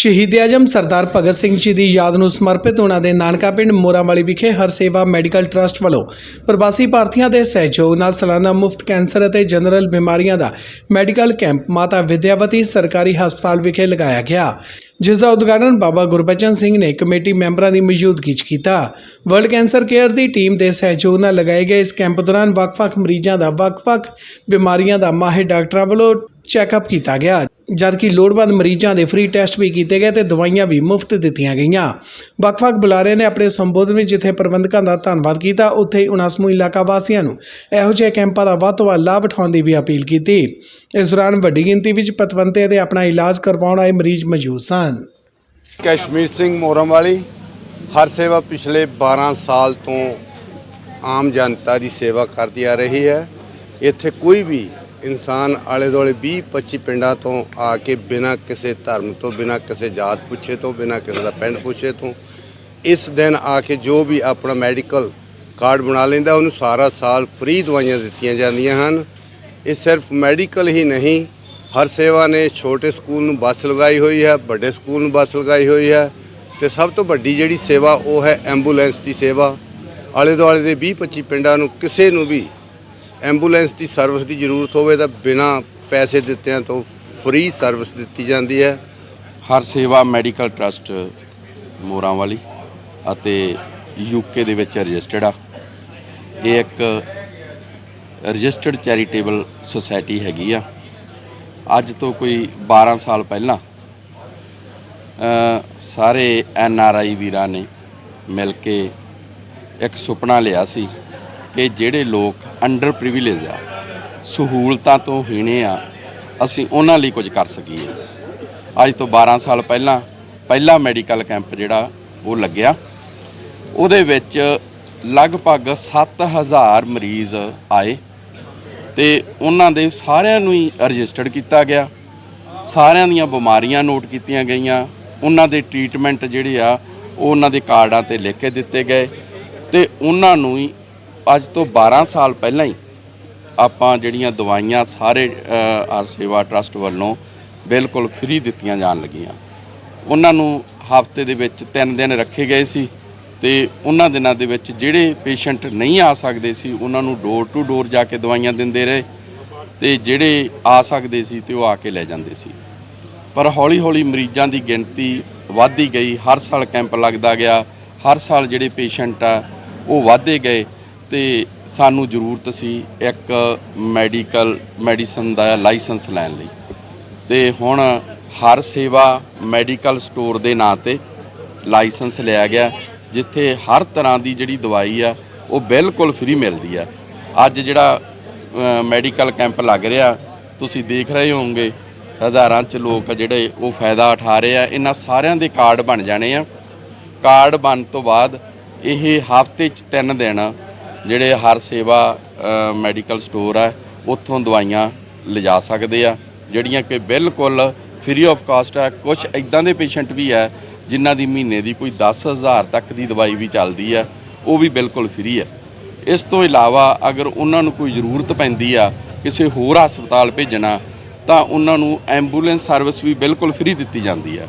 ਸ਼ਹੀਦ ਆਜਮ ਸਰਦਾਰ ਭਗਤ ਸਿੰਘ ਜੀ ਦੀ ਯਾਦ ਨੂੰ ਸਮਰਪਿਤ ਉਹਨਾਂ ਦੇ ਨਾਨਕਾ ਪਿੰਡ ਮੋਰਾਵਾਲੀ ਵਿਖੇ ਹਰ ਸੇਵਾ ਮੈਡੀਕਲ ਟਰਸਟ ਵੱਲੋਂ ਪ੍ਰਵਾਸੀ ਭਾਰਤੀਆਂ ਦੇ ਸਹਿਯੋਗ ਨਾਲ ਸਾਲਾਨਾ ਮੁਫਤ ਕੈਂਸਰ ਅਤੇ ਜਨਰਲ ਬਿਮਾਰੀਆਂ ਦਾ ਮੈਡੀਕਲ ਕੈਂਪ ਮਾਤਾ ਵਿਦਿਆਵਤੀ ਸਰਕਾਰੀ ਹਸਪਤਾਲ ਵਿਖੇ ਲਗਾਇਆ ਗਿਆ, ਜਿਸ ਦਾ ਉਦਘਾਟਨ ਬਾਬਾ ਗੁਰਬਚਨ ਸਿੰਘ ਨੇ ਕਮੇਟੀ ਮੈਂਬਰਾਂ ਦੀ ਮੌਜੂਦਗੀ 'ਚ ਕੀਤਾ। ਵਰਲਡ ਕੈਂਸਰ ਕੇਅਰ ਦੀ ਟੀਮ ਦੇ ਸਹਿਯੋਗ ਨਾਲ ਲਗਾਏ ਗਏ ਇਸ ਕੈਂਪ ਦੌਰਾਨ ਵੱਖ-ਵੱਖ ਮਰੀਜ਼ਾਂ ਦਾ ਵੱਖ-ਵੱਖ ਬਿਮਾਰੀਆਂ ਦਾ ਮਾਹਿਰ ਡਾਕਟਰਾਂ ਵੱਲੋਂ ਚੈੱਕਅਪ ਕੀਤਾ ਗਿਆ, ਜਦਕਿ ਲੋੜਵੰਦ ਮਰੀਜ਼ਾਂ ਦੇ ਫ੍ਰੀ ਟੈਸਟ ਵੀ ਕੀਤੇ ਗਏ ਤੇ ਦਵਾਈਆਂ ਵੀ ਮੁਫਤ ਦਿੱਤੀਆਂ ਗਈਆਂ। ਵੱਖ-ਵੱਖ ਬੁਲਾਰੇ ਨੇ ਆਪਣੇ ਸੰਬੋਧਨ ਵਿੱਚ ਜਿੱਥੇ ਪ੍ਰਬੰਧਕਾਂ ਦਾ ਧੰਨਵਾਦ ਕੀਤਾ, ਉੱਥੇ ਹੀ ਉਹਨਾਂ ਸਮੂਹ ਇਲਾਕਾ ਵਾਸੀਆਂ ਨੂੰ ਇਹੋ ਜਿਹੇ ਕੈਂਪਾਂ ਦਾ ਵੱਧ ਤੋਂ ਵੱਧ ਲਾਭ ਉਠਾਉਣ ਦੀ ਵੀ ਅਪੀਲ ਕੀਤੀ। ਇਸ ਦੌਰਾਨ ਵੱਡੀ ਗਿਣਤੀ ਵਿੱਚ ਪਤਵੰਤੇ ਤੇ ਆਪਣਾ ਇਲਾਜ ਕਰਵਾਉਣ ਆਏ ਮਰੀਜ਼ ਮੌਜੂਦ ਸਨ। ਕਸ਼ਮੀਰ ਸਿੰਘ ਮੋਰਮ ਵਾਲੀ ਹਰ ਸੇਵਾ ਪਿਛਲੇ 12 ਸਾਲ ਤੋਂ ਆਮ ਜਨਤਾ ਦੀ ਸੇਵਾ ਕਰਦੀ ਆ ਰਹੀ ਹੈ। ਇੱਥੇ ਕੋਈ ਵੀ ਇਨਸਾਨ ਆਲੇ ਦੁਆਲੇ 20 25 ਪਿੰਡਾਂ ਤੋਂ ਆ ਕੇ ਬਿਨਾਂ ਕਿਸੇ ਧਰਮ ਤੋਂ, ਬਿਨਾਂ ਕਿਸੇ ਜਾਤ ਪੁੱਛੇ ਤੋਂ, ਬਿਨਾਂ ਕਿਸੇ ਦਾ ਪਿੰਡ ਪੁੱਛੇ ਤੋਂ, ਇਸ ਦਿਨ ਆ ਕੇ ਜੋ ਵੀ ਆਪਣਾ ਮੈਡੀਕਲ ਕਾਰਡ ਬਣਾ ਲੈਂਦਾ, ਉਹਨੂੰ ਸਾਰਾ ਸਾਲ ਫ੍ਰੀ ਦਵਾਈਆਂ ਦਿੱਤੀਆਂ ਜਾਂਦੀਆਂ ਹਨ। ਇਹ ਸਿਰਫ ਮੈਡੀਕਲ ਹੀ ਨਹੀਂ, ਹਰ ਸੇਵਾ ਨੇ ਛੋਟੇ ਸਕੂਲ ਨੂੰ ਬੱਸ ਲਗਾਈ ਹੋਈ ਹੈ, ਵੱਡੇ ਸਕੂਲ ਨੂੰ ਬੱਸ ਲਗਾਈ ਹੋਈ ਹੈ ਤੇ ਸਭ ਤੋਂ ਵੱਡੀ ਜਿਹੜੀ ਸੇਵਾ ਉਹ ਹੈ ਐਂਬੂਲੈਂਸ ਦੀ ਸੇਵਾ। ਆਲੇ ਦੁਆਲੇ ਦੇ 20 25 ਪਿੰਡਾਂ ਨੂੰ ਕਿਸੇ ਨੂੰ ਵੀ ਐਂਬੂਲੈਂਸ ਦੀ ਸਰਵਿਸ ਦੀ ਜ਼ਰੂਰਤ ਹੋਵੇ ਤਾਂ ਬਿਨਾਂ ਪੈਸੇ ਦਿੱਤਿਆਂ ਤੋਂ ਫ੍ਰੀ ਸਰਵਿਸ ਦਿੱਤੀ ਜਾਂਦੀ ਹੈ। ਹਰ ਸੇਵਾ ਮੈਡੀਕਲ ਟਰਸਟ ਮੋਰਾਂ ਵਾਲੀ ਅਤੇ ਯੂਕੇ ਦੇ ਵਿੱਚ ਰਜਿਸਟਰਡ ਆ। ਇਹ ਇੱਕ ਰਜਿਸਟਰਡ ਚੈਰੀਟੇਬਲ ਸੁਸਾਇਟੀ ਹੈਗੀ ਆ। ਅੱਜ ਤੋਂ ਕੋਈ 12 ਸਾਲ ਪਹਿਲਾਂ ਸਾਰੇ ਐਨ ਆਰ ਆਈ ਵੀਰਾਂ ਨੇ ਮਿਲ ਕੇ ਇੱਕ ਸੁਪਨਾ ਲਿਆ ਸੀ ਕਿ ਜਿਹੜੇ ਲੋਕ ਅੰਡਰ ਪ੍ਰਿਵਿਲੇਜ ਆ, ਸਹੂਲਤਾਂ ਤੋਂ ਹੀਣੇ ਆ, ਅਸੀਂ ਉਹਨਾਂ ਲਈ ਕੁਝ ਕਰ ਸਕੀਏ। ਅੱਜ ਤੋਂ 12 ਸਾਲ ਪਹਿਲਾਂ, ਪਹਿਲਾ ਮੈਡੀਕਲ ਕੈਂਪ ਜਿਹੜਾ, ਉਹ ਲੱਗਿਆ। ਉਹਦੇ ਵਿੱਚ ਲਗਭਗ 7000 ਮਰੀਜ਼ ਆਏ ਤੇ ਉਹਨਾਂ ਦੇ ਸਾਰਿਆਂ ਨੂੰ ਹੀ ਰਜਿਸਟਰਡ ਕੀਤਾ ਗਿਆ। ਸਾਰਿਆਂ ਦੀਆਂ ਬਿਮਾਰੀਆਂ ਨੋਟ ਕੀਤੀਆਂ ਗਈਆਂ। ਉਹਨਾਂ ਦੇ ਟ੍ਰੀਟਮੈਂਟ ਜਿਹੜੇ ਆ, ਉਹ ਉਹਨਾਂ ਦੇ ਕਾਰਡਾਂ ਤੇ ਲਿਖ ਕੇ ਦਿੱਤੇ ਗਏ ਤੇ ਉਹਨਾਂ ਨੂੰ ਹੀ ਅੱਜ ਤੋਂ 12 ਸਾਲ ਪਹਿਲਾਂ ਹੀ ਆਪਾਂ ਜਿਹੜੀਆਂ ਦਵਾਈਆਂ ਸਾਰੇ ਆਰ ਸੇਵਾ ਟਰਸਟ ਵੱਲੋਂ ਬਿਲਕੁਲ ਫ੍ਰੀ ਦਿੱਤੀਆਂ ਜਾਣ ਲੱਗੀਆਂ। ਉਹਨਾਂ ਨੂੰ ਹਫ਼ਤੇ ਦੇ ਵਿੱਚ 3 ਦਿਨ ਰੱਖੇ ਗਏ ਸੀ ਤੇ ਉਹਨਾਂ ਦਿਨਾਂ ਦੇ ਵਿੱਚ ਜਿਹੜੇ ਪੇਸ਼ੈਂਟ ਨਹੀਂ ਆ ਸਕਦੇ ਸੀ, ਉਹਨਾਂ ਨੂੰ ਡੋਰ ਟੂ ਡੋਰ ਜਾ ਕੇ ਦਵਾਈਆਂ ਦਿੰਦੇ ਰਹੇ ਤੇ ਜਿਹੜੇ ਆ ਸਕਦੇ ਸੀ ਤੇ ਉਹ ਆ ਕੇ ਲੈ ਜਾਂਦੇ ਸੀ। ਪਰ ਹੌਲੀ-ਹੌਲੀ ਮਰੀਜ਼ਾਂ ਦੀ ਗਿਣਤੀ ਵੱਧਦੀ ਗਈ, ਹਰ ਸਾਲ ਕੈਂਪ ਲੱਗਦਾ ਗਿਆ, ਹਰ ਸਾਲ ਜਿਹੜੇ ਪੇਸ਼ੈਂਟ ਆ ਉਹ ਵਧਦੇ ਗਏ। ਤੇ ਸਾਨੂੰ ਜ਼ਰੂਰਤ ਸੀ ਇੱਕ ਮੈਡੀਕਲ, ਮੈਡੀਸਨ ਦਾ ਲਾਇਸੈਂਸ ਲੈਣ ਲਈ। ਤੇ ਹੁਣ ਹਰ ਸੇਵਾ ਮੈਡੀਕਲ ਸਟੋਰ ਦੇ ਨਾਂ ਤੇ ਲਾਇਸੈਂਸ ਲਿਆ ਗਿਆ, ਜਿੱਥੇ ਹਰ ਤਰ੍ਹਾਂ ਦੀ ਜਿਹੜੀ ਦਵਾਈ ਆ, ਉਹ ਬਿਲਕੁਲ ਫ੍ਰੀ ਮਿਲਦੀ ਆ। ਅੱਜ ਜਿਹੜਾ ਮੈਡੀਕਲ ਕੈਂਪ ਲੱਗ ਰਿਹਾ, ਤੁਸੀਂ ਦੇਖ ਰਹੇ ਹੋਵੋਗੇ, ਹਜ਼ਾਰਾਂ ਚ ਲੋਕ ਜਿਹੜੇ ਉਹ ਫਾਇਦਾ ਉਠਾ ਰਹੇ ਆ। ਇਹਨਾਂ ਸਾਰਿਆਂ ਦੇ ਕਾਰਡ ਬਣ ਜਾਣੇ ਆ। ਕਾਰਡ ਬਣ ਤੋਂ ਬਾਅਦ ਇਹ ਹਫ਼ਤੇ ਚ 3 ਦਿਨ ਜਿਹੜੇ ਹਰ ਸੇਵਾ ਮੈਡੀਕਲ ਸਟੋਰ ਆ, ਉੱਥੋਂ ਦਵਾਈਆਂ ਲਿਜਾ ਸਕਦੇ ਆ, ਜਿਹੜੀਆਂ ਕਿ ਬਿਲਕੁਲ ਫ੍ਰੀ ਆਫ ਕਾਸਟ ਆ। ਕੁਝ ਇਦਾਂ ਦੇ ਪੇਸ਼ੈਂਟ ਵੀ ਆ, ਜਿਨ੍ਹਾਂ ਦੀ ਮਹੀਨੇ ਦੀ ਕੋਈ 10000 ਤੱਕ ਦੀ ਦਵਾਈ ਵੀ ਚੱਲਦੀ ਆ, ਉਹ ਵੀ ਬਿਲਕੁਲ ਫ੍ਰੀ ਆ। ਇਸ ਤੋਂ ਇਲਾਵਾ ਅਗਰ ਉਹਨਾਂ ਨੂੰ ਕੋਈ ਜ਼ਰੂਰਤ ਪੈਂਦੀ ਆ, ਕਿਸੇ ਹੋਰ ਹਸਪਤਾਲ ਭੇਜਣਾ, ਤਾਂ ਉਹਨਾਂ ਨੂੰ ਐਂਬੂਲੈਂਸ ਸਰਵਿਸ ਵੀ ਬਿਲਕੁਲ ਫ੍ਰੀ ਦਿੱਤੀ ਜਾਂਦੀ ਹੈ